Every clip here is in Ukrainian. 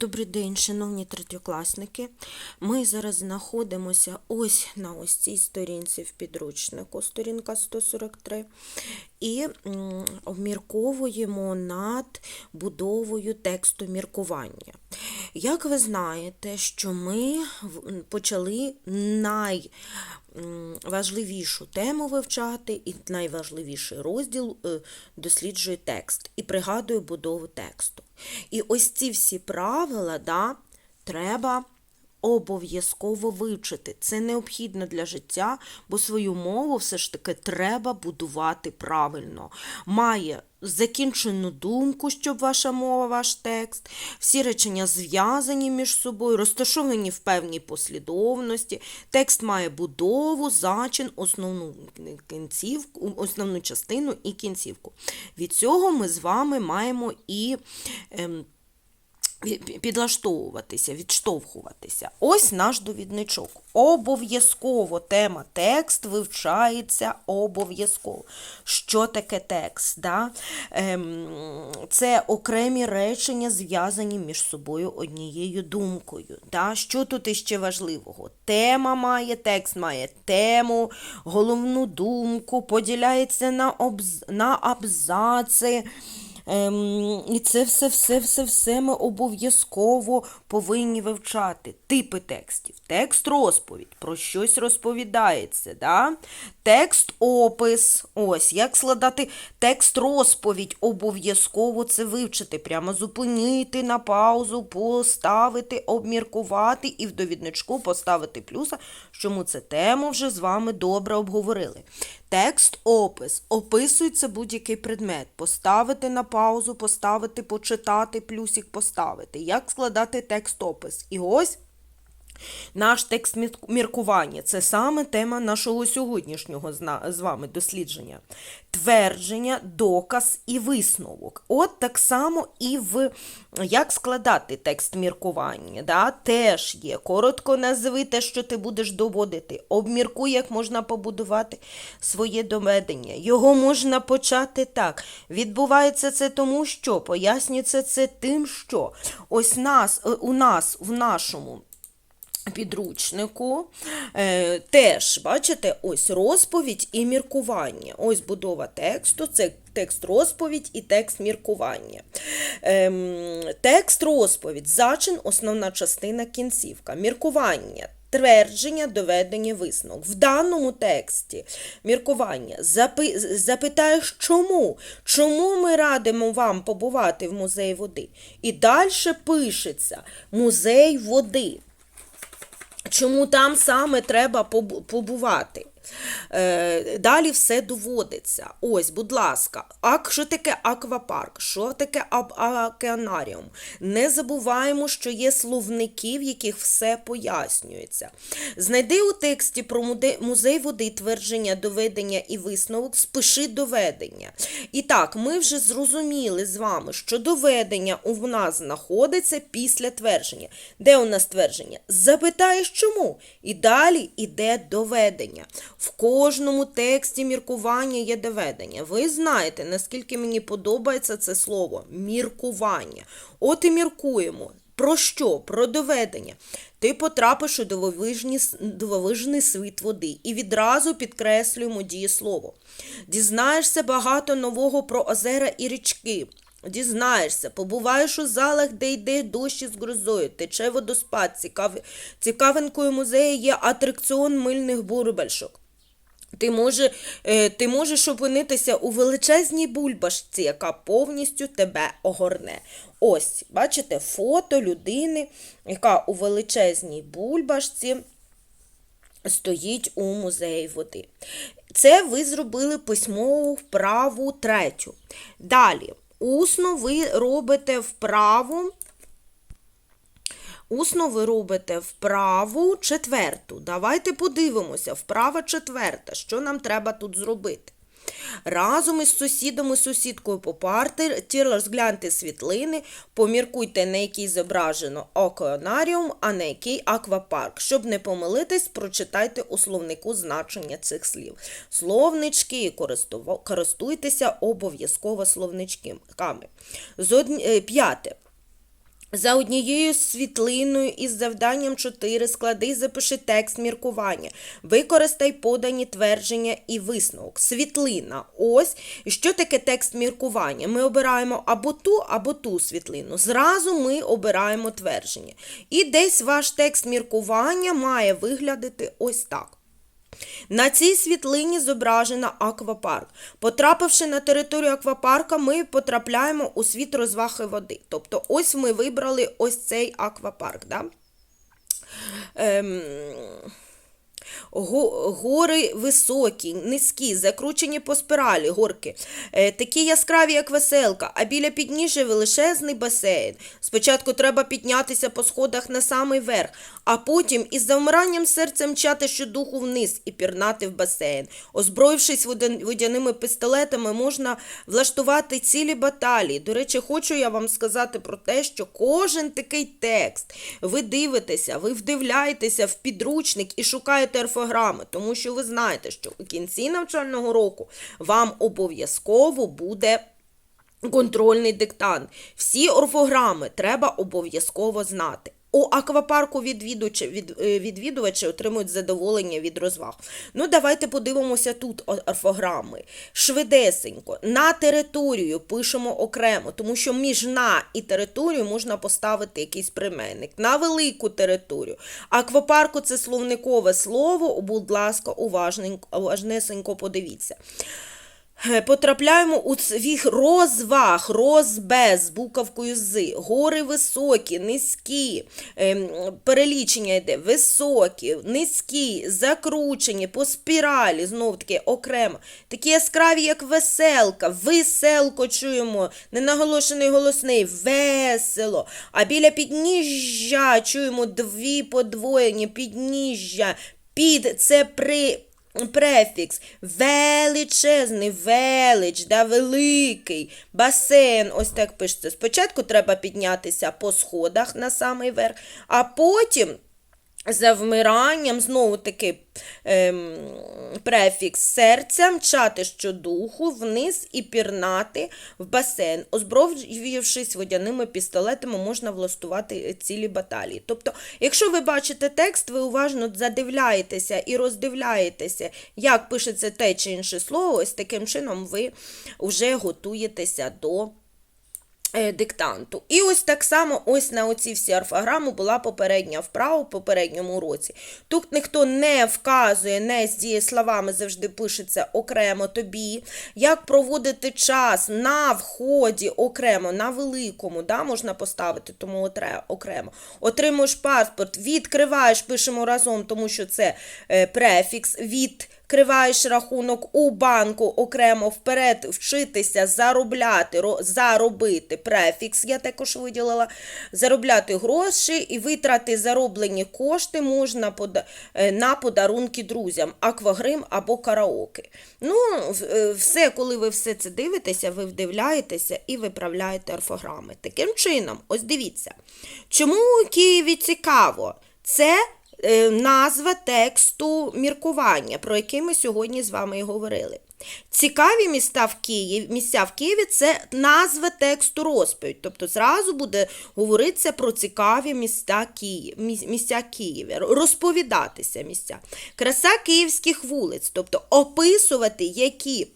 Добрий день, шановні третьокласники. Ми зараз знаходимося ось на ось цій сторінці в підручнику, сторінка 143, і обмірковуємо над будовою тексту міркування. Як ви знаєте, що ми в- м, почали найважливішу тему вивчати, і найважливіший розділ е, досліджує текст і пригадує будову тексту. І ось ці всі правила да, треба обов'язково вивчити. Це необхідно для життя, бо свою мову все ж таки треба будувати правильно. Має закінчену думку, щоб ваша мова, ваш текст, всі речення зв'язані між собою, розташовані в певній послідовності. Текст має будову, зачин, основну кінцівку, основну частину і кінцівку. Від цього ми з вами маємо і. Ем, підлаштовуватися, відштовхуватися. Ось наш довідничок. Обов'язково тема текст вивчається обов'язково. Що таке текст? Да? Ем, це окремі речення, зв'язані між собою однією думкою. Да? Що тут іще важливого? Тема має, текст має тему, головну думку, поділяється на, обз... на абзаци. Ем, і це все, все, все, все ми обов'язково повинні вивчати. Типи текстів. Текст розповідь, про щось розповідається. Да? Текст опис. Ось, як складати текст розповідь, обов'язково це вивчити. Прямо зупинити на паузу, поставити, обміркувати і в довідничку поставити плюса, що ми цю тему вже з вами добре обговорили. Текст опис. Описується будь-який предмет. Поставити на паузу, поставити, почитати, плюсик поставити. Як складати текст опис? І ось наш текст міркування. Це саме тема нашого сьогоднішнього з вами дослідження. Твердження, доказ і висновок. От так само і в як складати текст міркування. Да? Теж є. Коротко назви те, що ти будеш доводити. Обміркуй, як можна побудувати своє доведення. Його можна почати так. Відбувається це тому, що пояснюється це тим, що ось нас, е, у нас в нашому підручнику е, теж, бачите, ось розповідь і міркування. Ось будова тексту, це текст розповідь і текст міркування. Ем, текст розповідь, зачин, основна частина, кінцівка. Міркування. Твердження, доведення, висновок. В даному тексті міркування запи, запитаєш чому? Чому ми радимо вам побувати в музеї води? І далі пишеться музей води. Чому там саме треба побу- побувати? Е, далі все доводиться. Ось, будь ласка, ак, що таке аквапарк? Що таке океанаріум? Не забуваємо, що є словники, в яких все пояснюється. Знайди у тексті про музей води твердження, доведення і висновок, спиши доведення. І так, ми вже зрозуміли з вами, що доведення у нас знаходиться після твердження. Де у нас твердження? Запитаєш чому? І далі іде доведення. В кожному тексті міркування є доведення. Ви знаєте, наскільки мені подобається це слово міркування. От і міркуємо. Про що? Про доведення. Ти потрапиш у дивовижний світ води і відразу підкреслюємо дієслово. Дізнаєшся багато нового про озера і річки. Дізнаєшся, побуваєш у залах, де йде дощ із грозою, тече водоспад. Цікав... Цікавинкою музею є атракціон мильних бурбальшок. Ти, може, е, ти можеш опинитися у величезній бульбашці, яка повністю тебе огорне. Ось, бачите, фото людини, яка у величезній бульбашці стоїть у музеї води. Це ви зробили письмову вправу третю. Далі, усно ви робите вправу. Усно ви робите вправу четверту. Давайте подивимося. Вправа четверта. Що нам треба тут зробити? Разом із сусідом і сусідкою по парті розгляньте світлини, поміркуйте, на якій зображено океанаріум, а на який аквапарк. Щоб не помилитись, прочитайте у словнику значення цих слів. Словнички, користуйтеся обов'язково словничками. Е, П'яте. За однією світлиною із завданням 4 склади запиши текст міркування. Використай подані твердження і висновок. Світлина. Ось. Що таке текст міркування? Ми обираємо або ту, або ту світлину. Зразу ми обираємо твердження. І десь ваш текст міркування має виглядати ось так. На цій світлині зображена аквапарк. Потрапивши на територію аквапарка, ми потрапляємо у світ розвахи води. Тобто, ось ми вибрали ось цей аквапарк. Да? Ем... Го- Гори високі, низькі, закручені по спіралі горки, е, такі яскраві, як веселка, а біля підніжжя величезний басейн. Спочатку треба піднятися по сходах на самий верх, а потім із завмиранням серця мчати щодуху вниз і пірнати в басейн. Озброївшись водяними пістолетами, можна влаштувати цілі баталії. До речі, хочу я вам сказати про те, що кожен такий текст ви дивитеся, ви вдивляєтеся в підручник і шукаєте орфограми, тому що ви знаєте, що у кінці навчального року вам обов'язково буде. Контрольний диктант. Всі орфограми треба обов'язково знати. У аквапарку відвідувачі, від, е, відвідувачі отримують задоволення від розваг. Ну, давайте подивимося тут орфограми. Швидесенько. На територію пишемо окремо, тому що між на і територію можна поставити якийсь прийменник. На велику територію. Аквапарку це словникове слово. Будь ласка, уважненько, уважнесенько подивіться. Е, Потрапляємо у свіх розваг, розбез, з буковкою з, гори високі, низькі, ем, перелічення йде, високі, низькі, закручені, по спіралі, знов таки окремо. Такі яскраві, як веселка, веселко чуємо, ненаголошений голосний, весело. А біля підніжжя чуємо дві подвоєні, підніжжя, під це при. Префікс величезний, велич, да, великий, басейн, ось так пишеться. Спочатку треба піднятися по сходах на самий верх, а потім за вмиранням, знову таки ем, префікс серця, мчати щодуху вниз і пірнати в басейн. Озброївшись водяними пістолетами, можна влаштувати цілі баталії. Тобто, якщо ви бачите текст, ви уважно задивляєтеся і роздивляєтеся, як пишеться те чи інше слово, ось таким чином ви вже готуєтеся до диктанту. І ось так само ось на оці всі орфограми була попередня вправа в попередньому уроці. Тут ніхто не вказує, не з дієсловами завжди пишеться окремо тобі. Як проводити час на вході окремо, на великому, да, можна поставити, тому окремо. Отримуєш паспорт, відкриваєш, пишемо разом, тому що це е, префікс, від відкриваєш рахунок у банку окремо вперед, вчитися, заробляти, заробити префікс, я також виділила, заробляти гроші і витрати зароблені кошти можна е, на подарунки друзям, аквагрим або караоке. Ну, е, все, коли ви все це дивитеся, ви вдивляєтеся і виправляєте орфограми. Таким чином, ось дивіться, чому у Києві цікаво? Це назва тексту міркування, про який ми сьогодні з вами і говорили. Цікаві міста в Києві, місця в Києві це назва тексту розповідь. Тобто зразу буде говоритися про цікаві міста Київ, місця Києва, розповідатися місця. Краса київських вулиць, тобто описувати, які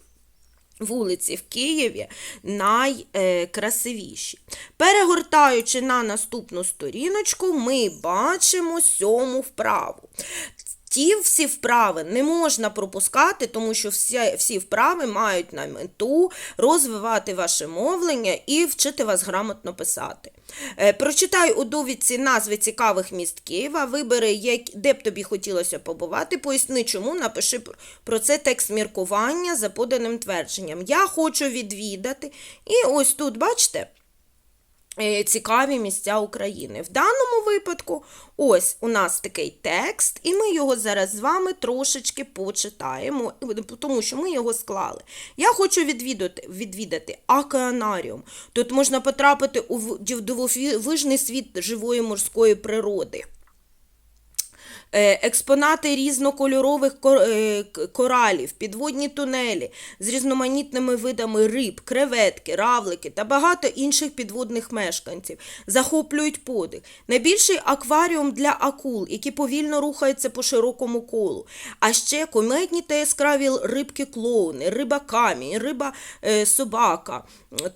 Вулиці в Києві найкрасивіші. Перегортаючи на наступну сторіночку, ми бачимо сьому вправу. Ті всі вправи не можна пропускати, тому що всі, всі вправи мають на мету розвивати ваше мовлення і вчити вас грамотно писати. Е, Прочитай у довідці назви цікавих міст Києва, вибери, де б тобі хотілося побувати, поясни, чому, напиши про це текст міркування за поданим твердженням. Я хочу відвідати. І ось тут, бачите, цікаві місця України. В даному випадку, ось у нас такий текст, і ми його зараз з вами трошечки почитаємо, тому що ми його склали. Я хочу відвідати, відвідати океанаріум. Тут можна потрапити у дивовижний світ живої морської природи. Е, експонати різнокольорових ко- е, коралів, підводні тунелі з різноманітними видами риб, креветки, равлики та багато інших підводних мешканців захоплюють подих. Найбільший акваріум для акул, які повільно рухаються по широкому колу. А ще комедні та яскраві рибки клоуни, риба камінь, риба е, собака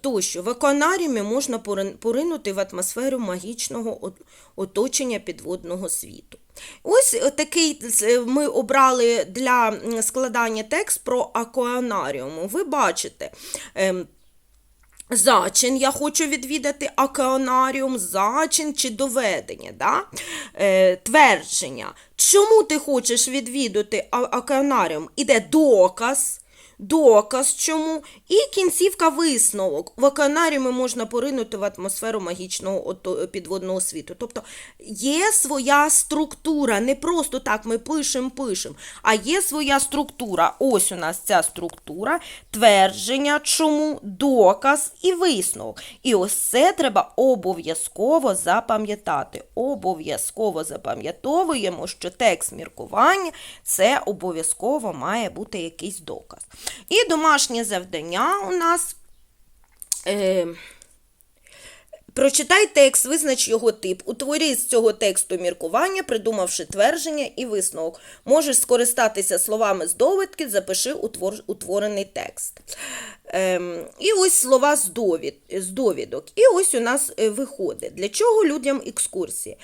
тощо. В акваріумі можна поринути в атмосферу магічного оточення підводного світу. Ось е, такий е, ми обрали для складання текст про акванаріум. Ви бачите. ем, Зачин, я хочу відвідати океанаріум, зачин чи доведення, да? е, твердження. Чому ти хочеш відвідати а- океанаріум? Іде доказ. Доказ чому і кінцівка висновок. В океанаріумі можна поринути в атмосферу магічного підводного світу. Тобто є своя структура, не просто так ми пишемо, пишемо, а є своя структура. Ось у нас ця структура, твердження, чому, доказ і висновок. І ось це треба обов'язково запам'ятати. Обов'язково запам'ятовуємо, що текст міркування це обов'язково має бути якийсь доказ. І домашнє завдання у нас. Е, Прочитай текст, визнач його тип. Утворі з цього тексту міркування, придумавши твердження і висновок. Можеш скористатися словами з довідки, запиши утвор, утворений текст. Ем, і ось слова з, довід, з довідок. І ось у нас е, виходить. Для чого людям екскурсії?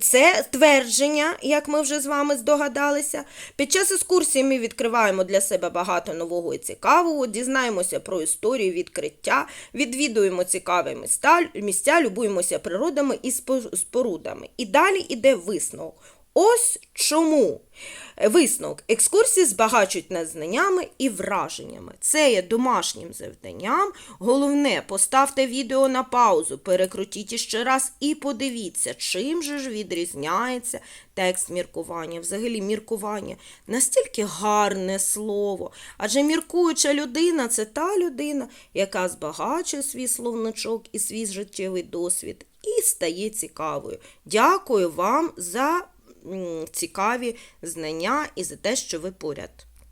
Це твердження, як ми вже з вами здогадалися. Під час екскурсії ми відкриваємо для себе багато нового і цікавого, дізнаємося про історію відкриття, відвідуємо цікаві міста, місця, любуємося природами і спо- спорудами. І далі йде висновок. Ось чому. Висновок. Екскурсії збагачують нас знаннями і враженнями. Це є домашнім завданням. Головне, поставте відео на паузу, перекрутіть іще раз і подивіться, чим же ж відрізняється текст міркування. Взагалі, міркування настільки гарне слово. Адже міркуюча людина це та людина, яка збагачує свій словничок і свій життєвий досвід і стає цікавою. Дякую вам за цікаві знання і за те, що ви поряд.